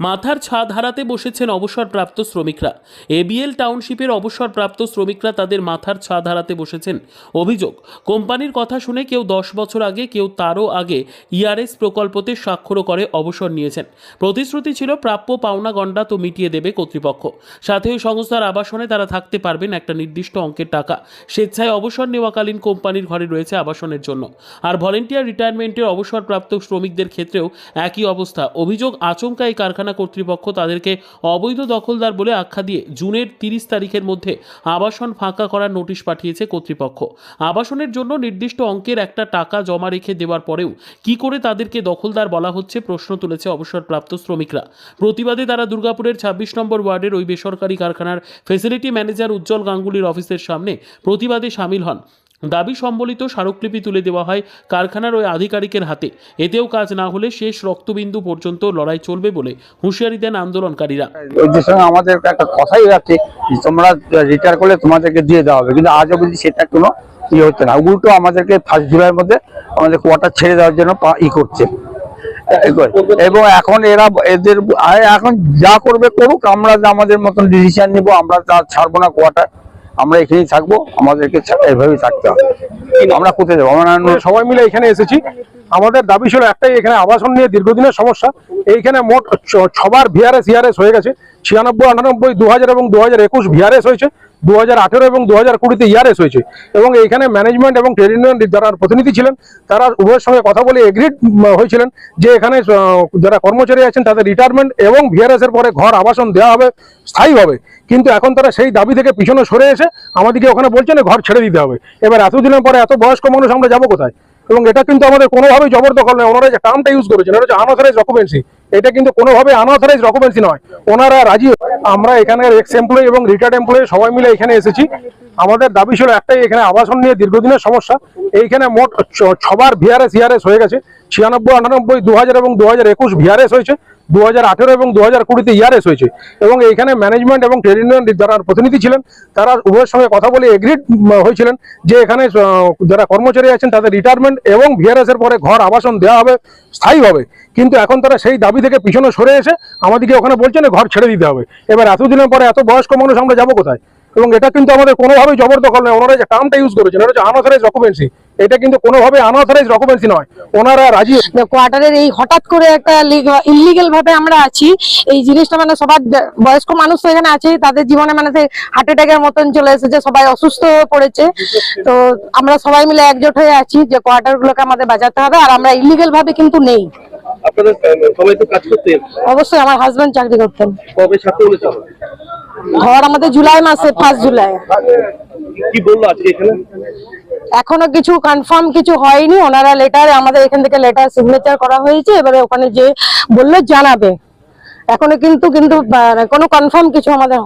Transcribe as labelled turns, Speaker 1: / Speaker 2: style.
Speaker 1: মাথার ছাদ হারাতে বসেছেন অবসরপ্রাপ্ত শ্রমিকরা। এবিএল টাউনশিপের অবসরপ্রাপ্ত শ্রমিকরা তাদের মাথার ছাদ হারাতে বসেছেন। অভিযোগ, কোম্পানির কথা শুনে কেউ দশ বছর আগে, কেউ তারও আগে ইআরএস প্রকল্পতে স্বাক্ষর করে অবসর নিয়েছেন। প্রতিশ্রুতি ছিল, প্রাপ্য পাওনা গণ্ডা তো মিটিয়ে দেবে কর্তৃপক্ষ। সাথে ওই সংস্থার আবাসনে তারা থাকতে পারবেন একটা নির্দিষ্ট অঙ্কের টাকা। স্বেচ্ছায় অবসর নেওয়াকালীন কোম্পানির ঘরে রয়েছে আবাসনের জন্য। আর ভলেন্টিয়ার রিটায়ারমেন্টের অবসরপ্রাপ্ত শ্রমিকদের ক্ষেত্রেও একই অবস্থা। অভিযোগ, আচমকা এই কারখানা কর্তৃপক্ষ তাদেরকে অবৈধ দখলদার বলে আখ্যা দিয়ে জুনের তিরিশ তারিখের মধ্যে আবাসন ফাঁকা করার নোটিশ পাঠিয়েছে কর্তৃপক্ষ। আবাসনের জন্য নির্দিষ্ট অঙ্কের একটা টাকা জমা রেখে দেওয়ার পরেও কি করে তাদেরকে দখলদার বলা হচ্ছে প্রশ্ন তুলেছে অবসরপ্রাপ্ত শ্রমিকরা। প্রতিবাদে তারা দুর্গাপুরের ছাব্বিশ নম্বর ওয়ার্ডের ওই বেসরকারি কারখানার ফেসিলিটি ম্যানেজার উজ্জ্বল গাঙ্গুলির অফিসের সামনে প্রতিবাদে সামিল হন। দাবি সম্বলিত স্মারকলিপি তুলে দেওয়া হয় কারখানার ওই আধিকারিকের হাতে। এতেও কাজ না হলে শেষ রক্তবিন্দু পর্যন্ত লড়াই চলবে বলে হুঁশিয়ারি দেন আন্দোলনকারীরা।
Speaker 2: আমাদের একটা কথাই আছে তোমরা রিটায়ার করলে তোমাদেরকে দিয়ে দেওয়া হবে। কিন্তু আজ অবধি সেটা কোনো ইয়ে হচ্ছে না। উল্টো আমাদেরকে ফার্স্ট জুলাইয়ের মধ্যে আমাদের কোয়ার্টার ছেড়ে দেওয়ার জন্য ই করছে। এবং এখন এরা এদের এখন যা করবে করুক, আমরা আমাদের মতন ডিসিশন নিব, আমরা তা ছাড়বো না কোয়ার্টার আমরা এখানেই থাকব, আমাদেরকে এভাবেই থাকতে হবে। আমরা কোথায় যাব? আমরা
Speaker 3: সবাই মিলে এখানে এসেছি। আমাদের দাবি ছিল একটাই, এখানে আবাসন নিয়ে দীর্ঘদিনের সমস্যা। এইখানে মোট ছবার ভিআরএস ইআরএস হয়ে গেছে। ছিয়ানব্বই, আটানব্বই দু এবং দু হাজার একুশ ভিআরএস হয়েছে। দু হাজার আঠেরো এবং দু হাজার কুড়িতে ইয়ারএস হয়েছে। এবং এইখানে ম্যানেজমেন্ট এবং ট্রেড ইউনিয়ন যারা প্রতিনিধি ছিলেন, তারা উভয়ের সঙ্গে কথা বলে এগ্রিড হয়েছিলেন যে এখানে যারা কর্মচারী আছেন, তাদের রিটায়ারমেন্ট এবং ভিআরএস এর পরে ঘর, আবাসন দেওয়া হবে স্থায়ীভাবে কিন্তু এখন তারা সেই দাবি থেকে পিছনে সরে এসে আমাদেরকে ওখানে বলছেন ঘর ছেড়ে দিতে হবে। এবার এতদিনের পরে এত বয়স্ক মানুষ আমরা যাব কোথায়? এবং এটা কিন্তু আমাদের কোনোভাবেই জবরদখল নয়। ওনারা যে টার্মটা ইউজ করেছেন, এটা হচ্ছে আনঅথরাইজ ডকুমেন্সি এটা কিন্তু কোনোভাবে আনঅথরাইজ ডকুমেন্সি নয়। ওনারা রাজি আমরা এখানের এক্স এমপ্লয়ি এবং রিটায়ার্ড এমপ্লয়ি সবাই মিলে এখানে এসেছি। আমাদের দাবি ছিল একটাই, এখানে আবাসন নিয়ে দীর্ঘদিনের সমস্যা। এইখানে মোট ছবার ভিআরএস ইআরএস হয়ে গেছে। ছিয়ানব্বই, আটানব্বই দু হাজার এবং দু হাজার একুশ ভিআরএস হয়েছে। দু হাজার আঠেরো এবং দু হাজার কুড়িতে ইয়ারেস হয়েছে। এবং এইখানে ম্যানেজমেন্ট এবং ট্রেড ইউনিয়ন যারা প্রতিনিধি ছিলেন, তারা উভয়ের সঙ্গে কথা বলে এগ্রিড হয়েছিলেন যে এখানে যারা কর্মচারী আছেন, তাদের রিটায়ারমেন্ট এবং ভিআরএস এর পরে ঘর আবাসন দেওয়া হবে স্থায়ীভাবে। কিন্তু এখন তারা সেই দাবি থেকে পিছনে সরে এসে আমাদেরকে ওখানে বলছেন ঘর ছেড়ে দিতে হবে। এবার এতদিনের পরে এত বয়স্ক মানুষ আমরা যাব কোথায়? এবং এটা কিন্তু আমাদের কোনোভাবেই জবরদখল নয়। ওনারা যে টার্মটা ইউজ করেছেন এটা হচ্ছে আনঅথরাইজ ডকুমেন্সি এটা কিন্তু কোনোভাবে আনঅথরাইজ ডকুমেন্সি নয়। ওনারা রাজি
Speaker 4: কোয়ার্টারের এই হঠাৎ করে একটা ইলিগেল ভাবে আমরা আছি। এই জিনিসটা মানে সবার বয়স্ক মানুষ তো এখানে আছে তাদের জীবনে মানে সেই হার্ট অ্যাটাকের মতন চলে এসেছে সবাই অসুস্থ হয়ে পড়েছে। তো আমরা সবাই মিলে একজোট হয়ে আছি যে কোয়ার্টার গুলোকে আমাদের বাজাতে হবে আর আমরা ইলিগেল ভাবে কিন্তু নেই।
Speaker 5: আপনাদের সবাই তো কাজ করতেন
Speaker 4: অবশ্যই আমার হাজবেন্ড চাকরি করতেন।
Speaker 5: কবে ছাড়তে বলেছে
Speaker 4: ঘর আমাদের জুলাই মাসে ফার্স্ট জুলাই।
Speaker 5: কি বলল আজকে এখানে?
Speaker 4: এখনও কিছু কনফার্ম কিছু হয়নি ওনারা লেটার আমাদের এখান থেকে লেটার সিগনেচার করা হয়েছে এবারে ওখানে যে বলল জানাবে। এখনও কিন্তু কিন্তু কোনো কনফার্ম কিছু আমাদের